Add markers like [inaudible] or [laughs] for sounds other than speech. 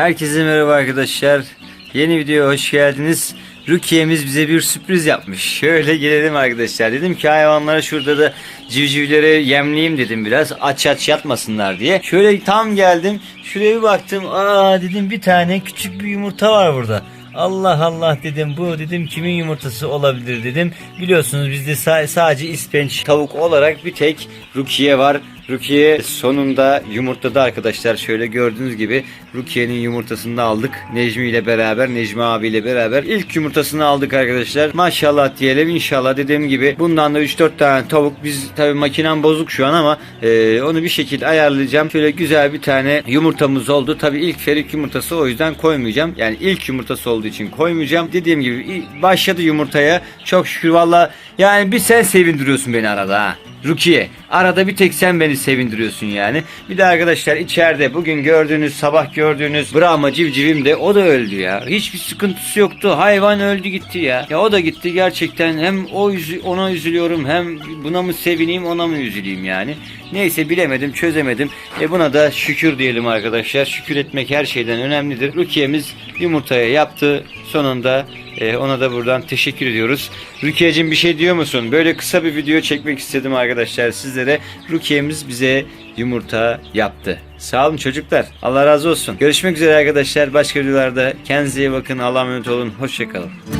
Herkese merhaba arkadaşlar. Yeni videoya hoş geldiniz. Rukiye'miz bize bir sürpriz yapmış. [laughs] Şöyle gelelim arkadaşlar. Dedim ki hayvanlara şurada da civcivlere yemleyeyim dedim biraz. Aç aç yatmasınlar diye. Şöyle tam geldim. Şuraya bir baktım. Aa dedim bir tane küçük bir yumurta var burada. Allah Allah dedim bu dedim kimin yumurtası olabilir dedim. Biliyorsunuz bizde sa- sadece ispenç tavuk olarak bir tek Rukiye var. Rukiye sonunda yumurtladı arkadaşlar. Şöyle gördüğünüz gibi Rukiye'nin yumurtasını aldık. Necmi ile beraber, Necmi abiyle beraber ilk yumurtasını aldık arkadaşlar. Maşallah diyelim inşallah dediğim gibi bundan da 3-4 tane tavuk. Biz tabi makinem bozuk şu an ama e, onu bir şekilde ayarlayacağım. Şöyle güzel bir tane yumurtamız oldu. Tabi ilk ferik yumurtası o yüzden koymayacağım. Yani ilk yumurtası olduğu için koymayacağım. Dediğim gibi başladı yumurtaya. Çok şükür valla yani bir sen sevindiriyorsun beni arada ha. Rukiye. Arada bir tek sen beni sevindiriyorsun yani. Bir de arkadaşlar içeride bugün gördüğünüz sabah gördüğünüz Brahma civcivim de o da öldü ya. Hiçbir sıkıntısı yoktu. Hayvan öldü gitti ya. Ya o da gitti gerçekten. Hem o üzü- ona üzülüyorum hem buna mı sevineyim ona mı üzüleyim yani. Neyse bilemedim çözemedim. E buna da şükür diyelim arkadaşlar. Şükür etmek her şeyden önemlidir. Rukiye'miz yumurtaya yaptı. Sonunda e, ona da buradan teşekkür ediyoruz. Rukiye'cim bir şey diyor musun? Böyle kısa bir video çekmek istedim arkadaşlar sizlere. Rukiye'miz bize yumurta yaptı. Sağ olun çocuklar. Allah razı olsun. Görüşmek üzere arkadaşlar. Başka videolarda kendinize iyi bakın. Allah'a emanet olun. Hoşçakalın.